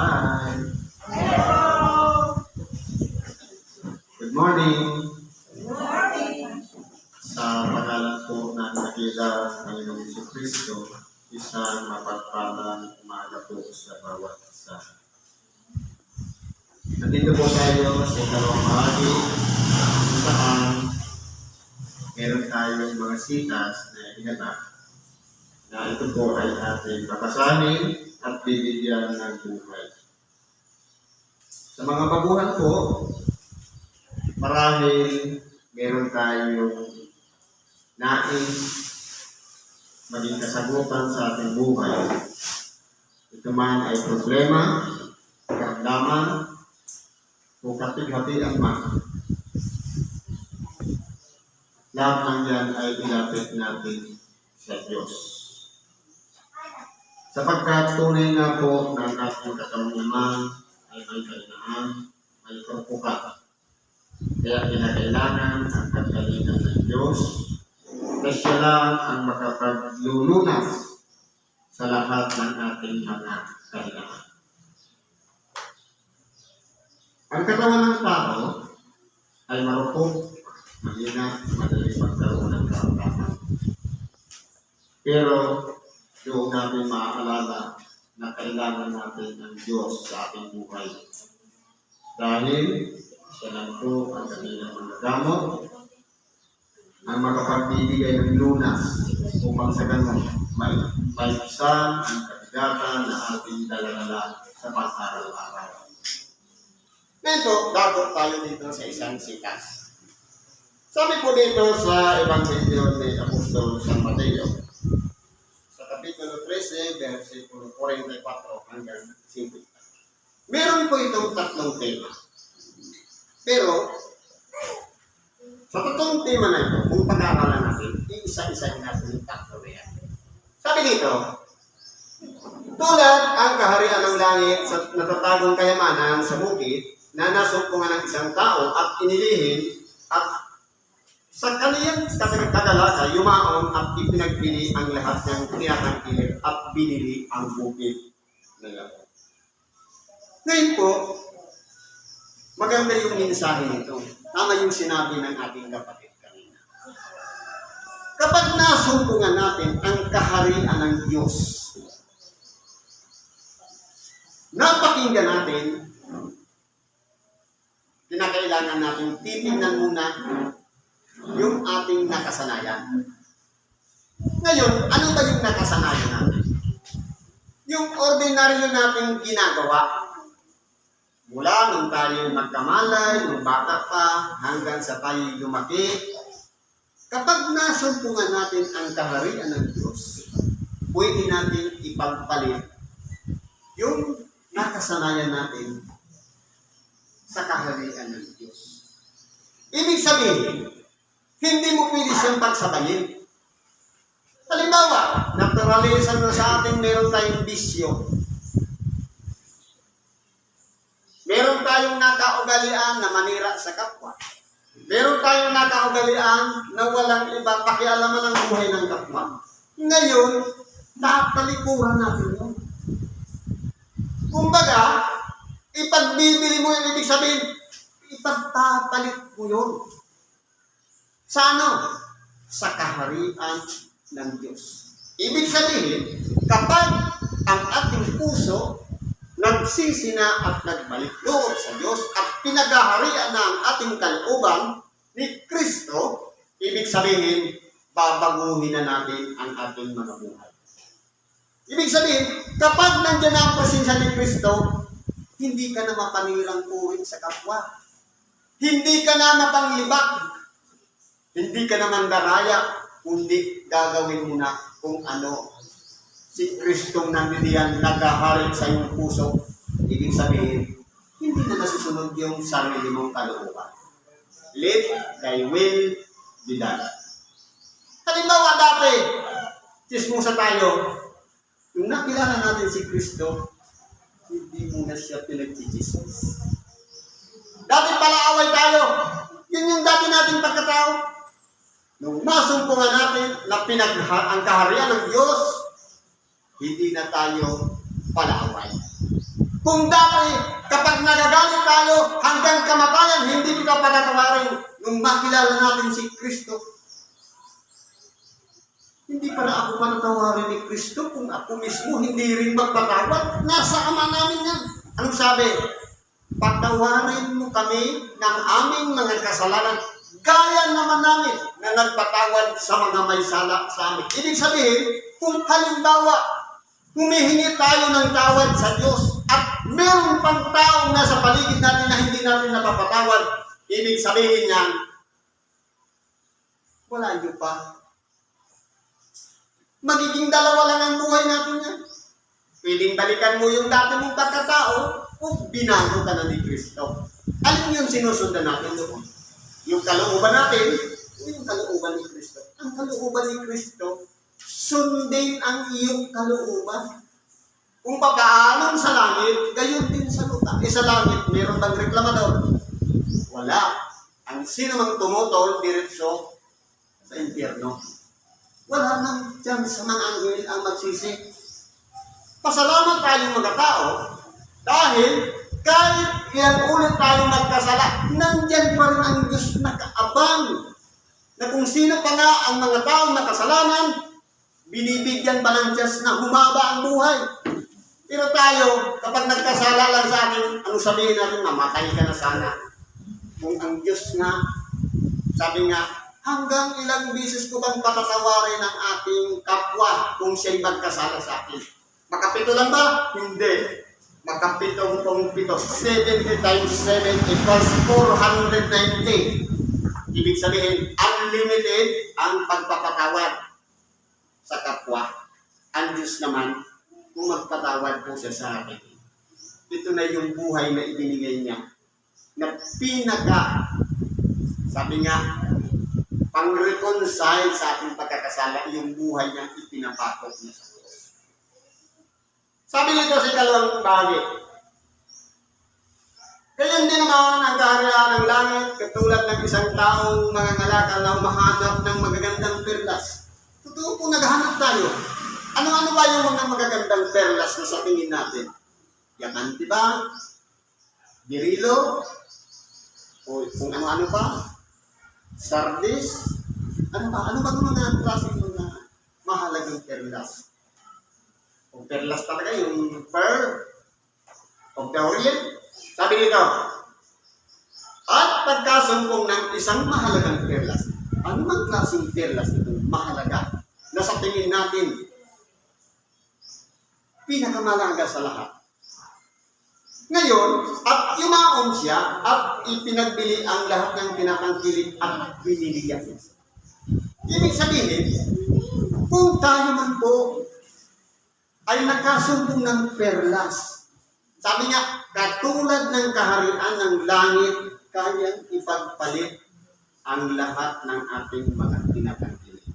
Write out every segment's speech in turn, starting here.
Hi. Good morning. Sa pangalan po ng nakila ng Yesu Kristo, isang mapagpalang umaga po sa bawat isa. Nandito po tayo sa dalawang bahagi saan meron tayong mga sitas na inanap na ito po ay ating papasanin at bibigyan ng buhay. Sa mga baguhan po, marahil meron tayong nais maging kasagutan sa ating buhay. Ito man ay problema, karamdaman, o kapighatian man. Lahat ng yan ay ilapit natin sa Diyos. Sapagkat tunay nga po na ang ating katamnaman ay may kalinaan, may kurpuka. Kaya kinakailangan ang kagalingan ng Diyos na siya lang ang makapaglulunas sa lahat ng ating mga kailangan. Ang katawan ng tao ay marupok, mahina, madali magkaroon ng karamdaman. Pero doon natin maaalala na kailangan natin ng Diyos sa ating buhay. Dahil siya lang po ang kanilang mga gamot, ang makapagbibigay ng lunas upang sa ganun may maibsan ang kabigatan na ating daladala sa pang-araw-araw. Ito, dapat tayo dito sa isang sikas. Sabi po dito sa Ebanghelyo ni Apostol San Mateo, 13, versikulo 44 hanggang 50. Meron po itong tatlong tema. Pero, sa tatlong tema na ito, kung pag-aaralan natin, iisa-isa natin yung tatlo yan. Sabi dito, tulad ang kaharian ng langit sa natatagong kayamanan sa bukid na nasumpungan ng isang tao at inilihin at sa kaniyang kagalaga, yumaon at ipinagbili ang lahat ng tinatangkilik at binili ang bukid na lahat. Ngayon po, maganda yung mensahe nito. Tama yung sinabi ng ating kapatid kanina. Kapag nasumpungan natin ang kaharian ng Diyos, napakinggan natin, kinakailangan natin titingnan muna yung ating nakasanayan. Ngayon, ano ba yung nakasanayan natin? Yung ordinaryo nating ginagawa. Mula nung tayo nagkamalay, nung bata pa, hanggang sa tayo lumaki. Kapag nasumpungan natin ang kaharian ng Diyos, pwede natin ipagpalit yung nakasanayan natin sa kaharian ng Diyos. Ibig sabihin, hindi mo pwede siyang pagsabayin. Halimbawa, naturalisan na sa atin meron tayong bisyo. Meron tayong nakaugalian na manira sa kapwa. Meron tayong nakaugalian na walang iba pakialaman ang buhay ng kapwa. Ngayon, tatalikuran natin yun. Kumbaga, ipagbibili mo yung ibig sabihin, ipagpapalit mo yun. Sa ano? Sa kaharian ng Diyos. Ibig sabihin, kapag ang ating puso nagsisina at nagbalik loob sa Diyos at pinagaharian na ang ating kalooban ni Kristo, ibig sabihin, babaguhin na natin ang ating mga buhay. Ibig sabihin, kapag nandiyan na ang presensya ni Kristo, hindi ka na mapanirang puwing sa kapwa. Hindi ka na mapanglibak. Hindi ka na mandaraya, kundi gagawin mo na kung ano si Kristong nandiyan nagahari sa iyong puso. Ibig sabihin, hindi na nasusunod yung sarili mong kalooban. Let thy will be done. Halimbawa dati, chismosa tayo, Nung nakilala natin si Kristo, hindi mo na siya pinagchichismis. Dati pala away tayo. Yun yung dati nating pagkatao. Nung masumpungan natin na pinag ang kaharian ng Diyos, hindi na tayo palaaway. Kung dati, kapag nagagalit tayo hanggang kamatayan, hindi kita patatawarin nung makilala natin si Kristo. Hindi para ako patatawarin ni Kristo kung ako mismo hindi rin magpatawad. Nasa ama namin yan. Anong sabi? Patawarin mo kami ng aming mga kasalanan. Kaya naman namin na nagpatawad sa mga may sala sa amin. Ibig sabihin, kung halimbawa, humihingi tayo ng tawad sa Diyos at meron pang taong nasa paligid natin na hindi natin napapatawad, ibig sabihin niyan, wala niyo pa. Magiging dalawa lang ang buhay natin yan. Pwedeng balikan mo yung dati mong pagkatao o binago ka na ni Kristo. Alin yung sinusundan natin doon? Yung kalooban natin yung kalooban ni Kristo? Ang kalooban ni Kristo, sundin ang iyong kalooban. Kung papaalam sa langit, gayon din sa lupa. Eh sa langit, meron bang reklamador? Wala. Ang sino mang tumutol, diretso sa impyerno. Wala nang dyan sa mga anghel ang magsisi. Pasalamat tayong mga tao dahil kahit ilang ulit tayong magkasala, nandyan pa rin ang Diyos nakaabang na kung sino pa nga ang mga taong makasalanan, binibigyan pa ng Diyos na humaba ang buhay. Pero tayo, kapag nagkasala lang sa atin, ano sabihin natin, mamatay ka na sana. Kung ang Diyos nga, sabi nga, hanggang ilang bisis ko bang patatawarin ang ating kapwa kung siya'y magkasala sa akin? Makapito lang ba? Hindi. Makapitong pong pito. 70 times 7 equals 490. Ibig sabihin, unlimited ang pagpapatawad sa kapwa. Ang Diyos naman, kung magpatawad po siya sa akin, ito na yung buhay na ibinigay niya na pinaka, sabi nga, pang-reconcile sa ating pagkakasala yung buhay niyang ipinapakot niya. Sabi nito sa ikalawang bahagi, Gayon din naman ang kaharian ng langit, katulad ng isang taong mga ngalakal na umahanap ng magagandang perlas. Totoo po, naghahanap tayo. Ano-ano ba yung mga magagandang perlas na sa tingin natin? Yakanti ba? Dirilo? O kung ano-ano pa? Sardis? Ano ba? Ano ba mga klaseng mga mahalagang perlas? O perlas talaga, yung pearl? O Orient? Sabi dito, at pagkasumpong ng isang mahalagang perlas, ano mang klaseng perlas ito mahalaga na sa tingin natin pinakamalaga sa lahat. Ngayon, at yumaon siya at ipinagbili ang lahat ng pinakangkilit at biniliyan niya. Ibig sabihin, kung tayo man po ay nakasumpong ng perlas, sabi nga, katulad ng kaharian ng langit, kayang ipagpalit ang lahat ng ating mga pinakangkilit.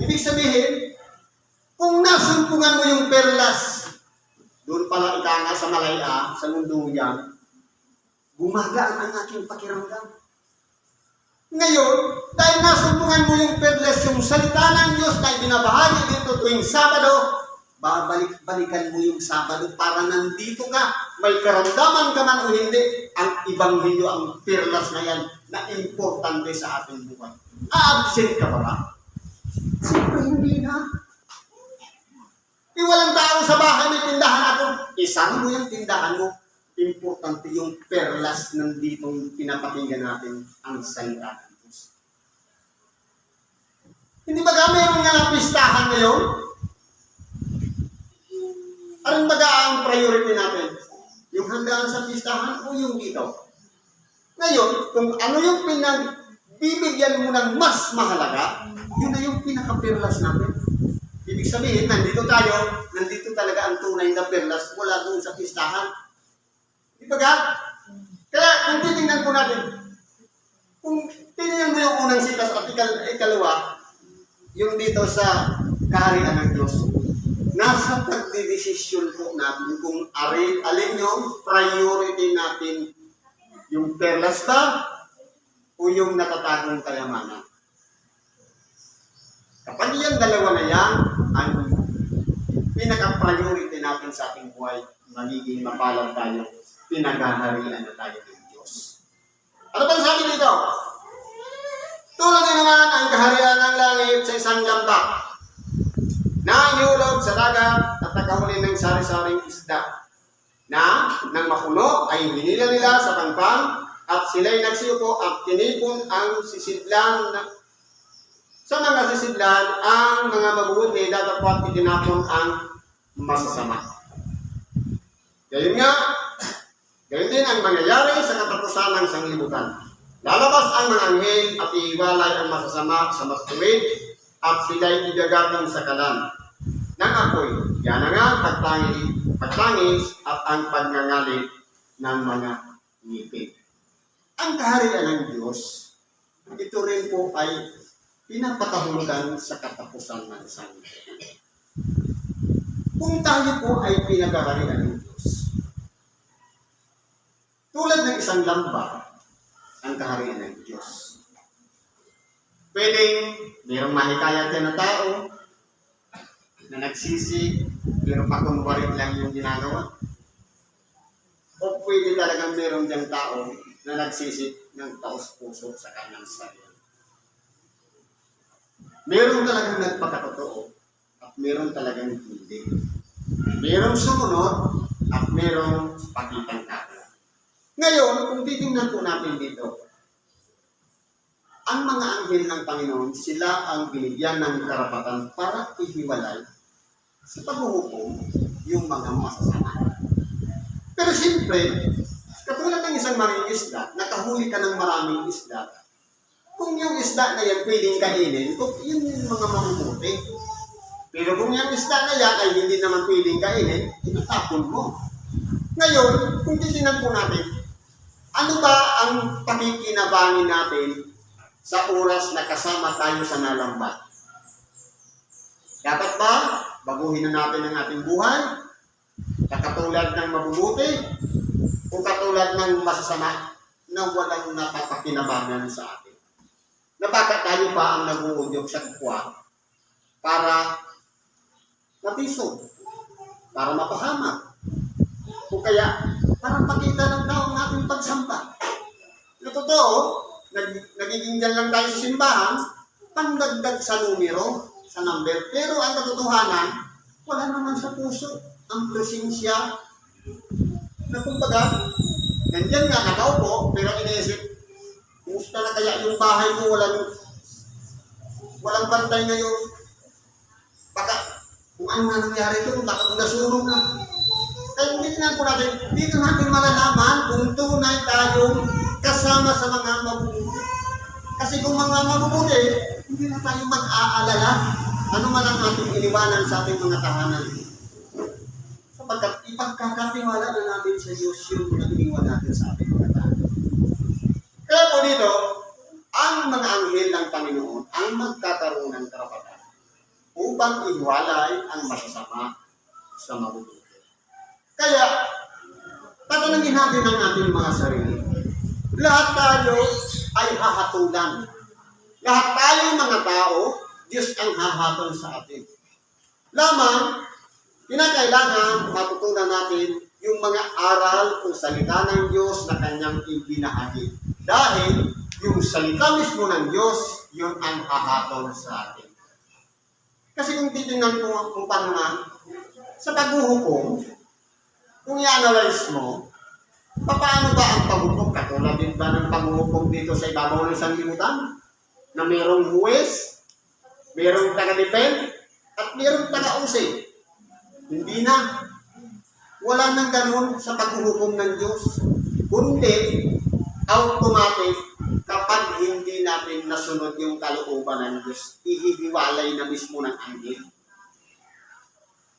Ibig sabihin, kung nasumpungan mo yung perlas, doon pala ika nga sa malaya, sa mundo yan, gumagaan ang aking pakiramdam. Ngayon, dahil nasumpungan mo yung perlas, yung salita ng Diyos na ibinabahagi dito tuwing Sabado, babalik-balikan mo yung Sabado para nandito ka, may karamdaman ka man o hindi, ang Ibanghelyo, ang perlas na yan, na importante sa ating buhay. A-absent ka ba ba? Siyempre hindi na. Eh, walang tao sa bahay, may tindahan ako. Isang mo yung tindahan mo. Importante yung perlas ng ditong pinapakinggan natin ang salita ng Diyos. Hindi ba ka mayroong nga pistahan ngayon? Anong baga ang priority natin? Yung handaan sa pistahan o yung dito? Ngayon, kung ano yung pinagbibigyan mo ng mas mahalaga, yun na yung pinaka-perlas natin. Ibig sabihin, nandito tayo, nandito talaga ang tunay na perlas mula doon sa pistahan. Di ba ga? Kaya kung titingnan po natin, kung titingnan mo yung unang sitas at ikal, ikalawa, yung dito sa kaharian ng Diyos, nasa pagdidesisyon po natin kung alin, alin yung priority natin, yung perlas ba o yung natatagong kayamanan. Kapag yung dalawa na yan, ang pinaka-priority natin sa ating buhay, magiging mapalad tayo, pinaghaharian na tayo ng Diyos. Ano ba sabi dito? Tulad din naman ang kaharian ng langit sa isang lambak na iulog sa dagat at nakahuli ng sari-saring isda na nang mapuno ay hinila nila sa pangpang at sila'y nagsiyuko at tinipon ang sisidlan na sa mga sisidlan ang mga mabubuti datapot itinapon ang masasama. Gayun nga, gayon din ang mangyayari sa katapusan ng sanglibutan. Lalabas ang mga anghel at iiwalay ang masasama sa matuwid at sila'y igagating sa kalan ng apoy. Yan na nga pagtangis, pagtangis at ang pagngangalit ng mga ngipin. Ang kaharian ng Diyos, ito rin po ay pinapatahulugan sa katapusan ng isang Kung tayo po ay pinagkaharian ng Diyos, tulad ng isang lamba, ang kaharian ng Diyos. Pwedeng mayroong mahikayat yan na tao na nagsisi, pero pakunwarin lang yung ginagawa. O pwede talagang meron diyang tao na nagsisi ng taos puso sa kanyang sarili. Meron talagang nagpakatotoo at meron talagang hindi. Merong sumunod at merong pakitang kakla. Ngayon, kung titingnan po natin dito, ang mga anghel ng Panginoon, sila ang binigyan ng karapatan para ihiwalay sa paghuhukom yung mga masasama. Pero siyempre, katulad ng isang mangingisda, nakahuli ka ng maraming isda, kung yung isda na yan pwedeng kainin, kung yun yung mga mabubuti. Pero kung yung isda na yan ay hindi naman pwedeng kainin, itatapon mo. Ngayon, kung titingnan po natin, ano ba ang pakikinabangin natin sa oras na kasama tayo sa nalambat? Dapat ba baguhin na natin ang ating buhay? Katulad ng mabubuti? O katulad ng masasama na walang napapakinabangan sa atin? Na bakit tayo pa ang nag-uudyok sa kapwa para matisod, para mapahamak, o kaya para pakita ng tao ang ating pagsampa. Na totoo, nag, nagiging dyan lang tayo sa simbahan, pandagdag sa numero, sa number. Pero ang katotohanan, wala naman sa puso ang presensya na kumbaga, nandyan nga nakaupo, pero iniisip, kumusta na kaya yung bahay mo, walang walang bantay ngayon. Baka, kung ano na nangyari doon, baka kung nasunog na. Kaya na po natin, dito natin malalaman kung tunay tayong kasama sa mga mabubuti. Kasi kung mga mabubuti, hindi na tayo mag-aalala ano man ang ating iniwanan sa ating mga tahanan. Sapagkat ipagkakatiwala na natin sa Diyos yung iniwan natin sa ating mga tahanan. Kaya po dito, ang mga anghel ng Panginoon ang magkakaroon ng karapatan upang ihiwalay ang masasama sa mabubuti. Kaya, tatanungin natin ang ating mga sarili. Lahat tayo ay hahatulan. Lahat tayo mga tao, Diyos ang hahatol sa atin. Lamang, kinakailangan matutunan natin yung mga aral o salita ng Diyos na kanyang ibinahagi. Dahil yung salita mismo ng Diyos, yun ang hahatol sa atin. Kasi kung titingnan ko kung paano nga, sa paghuhukom, kung i-analyze mo, paano ba ang paghuhukom? Katulad din ba ng paghuhukom dito sa ibabaw ng sanglibutan? Na mayroong huwes, mayroong taga-depend, at mayroong taga-usig. Hindi na. Wala nang ganun sa paghuhukom ng Diyos. Kundi, automatic, kapag hindi natin nasunod yung kalooban ng Diyos, ihihiwalay na mismo ng anghel.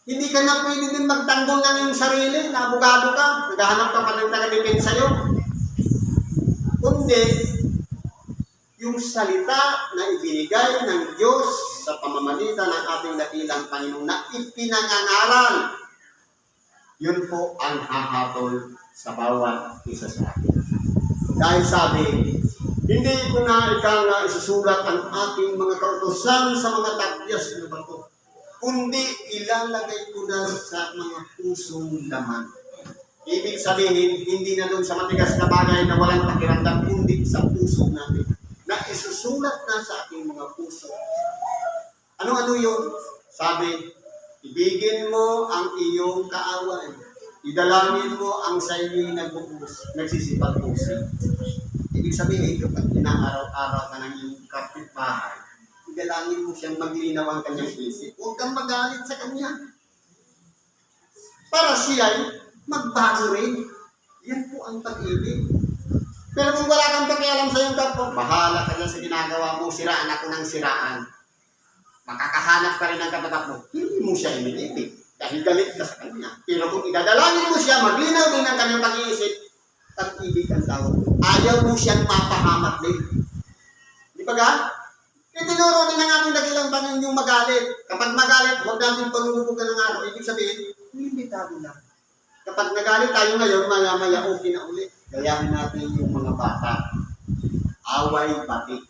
Hindi ka na pwede din magtanggol ng iyong sarili, na abogado ka, naghahanap ka pa ng taga-defense sa'yo. Kundi, yung salita na ibinigay ng Diyos sa pamamagitan ng ating dakilang Panginoon na ipinangangaral, yun po ang hahatol sa bawat isa sa atin. Dahil sabi, hindi ko na ikaw nga isusulat ang aking mga kautosan sa mga takyas na bato kundi ilalagay ko na sa mga pusong laman. Ibig sabihin, hindi na doon sa matigas na bagay na walang pakiramdam, kundi sa puso natin. Na isusulat na sa ating mga puso. Ano-ano yun? Sabi, ibigin mo ang iyong kaaway. Idalangin mo ang sa iyo'y nagpupus, nagsisipag puso. Ibig sabihin, kapag inaaraw-araw ka ng iyong kapitbahay, idalangin mo siyang maglinaw ang kanyang isip. Huwag kang magalit sa kanya. Para siya'y magbago rin. Yan po ang pag-ibig. Pero kung wala kang pakialam sa iyong kapwa, bahala ka sa ginagawa mo, siraan ako ng siraan. Makakahanap ka rin ng katapat mo. Hindi mo siya inilipig dahil galit ka sa kanya. Pero kung idadalangin mo siya, maglinaw din ang kanyang pag-iisip, pag-ibig ang tawag. Ayaw mo siyang mapahamak din. Di ba ga? Itinuro din ng ating dakilang Panginoon yung magalit. Kapag magalit, huwag natin pangunubugan ng araw. Ibig sabihin, limitado lang. Kapag nagalit tayo ngayon, maya-maya okay na ulit. Gayahin natin yung mga bata. Away, batik.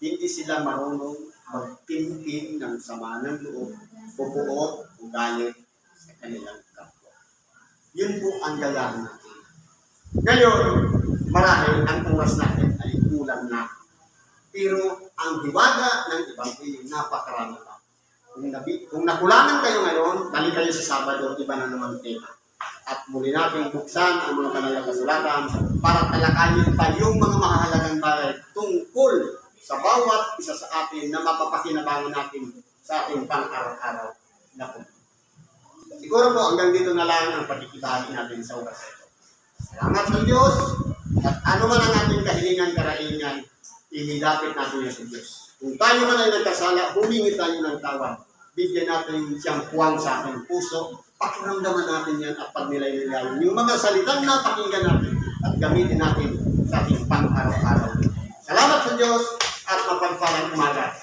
Hindi sila marunong magtintin ng sama ng loob, bubuot, o galit sa kanilang kapwa. Yun po ang gayahin natin. Ngayon, marahil ang oras natin ay kulang na. Pero ang hiwaga ng Ebanghelyo, napakarami pa. Kung, nabi, kung nakulangan kayo ngayon, balik kayo sa Sabado, iba na naman tema. At muli natin buksan ang mga banal na kasulatan para talakayin pa yung mga mahalagang bagay tungkol sa bawat isa sa atin na mapapakinabangan natin sa ating pang-araw-araw na buhay. Siguro po hanggang dito na lang ang pagkikibahagi natin sa oras ito. Salamat sa Diyos at ano man ang ating kahilingan, karaingan, ihilapit natin yan sa Diyos. Kung tayo man ay nagkasala, humingi tayo ng tawad. Bigyan natin siyang puwang sa ating puso. Pakiramdaman natin yan at pagnilay-nilayan. Yung mga salitang napakinggan natin at gamitin natin sa ating pang-araw-araw. Salamat sa Diyos at mapagpalang umaga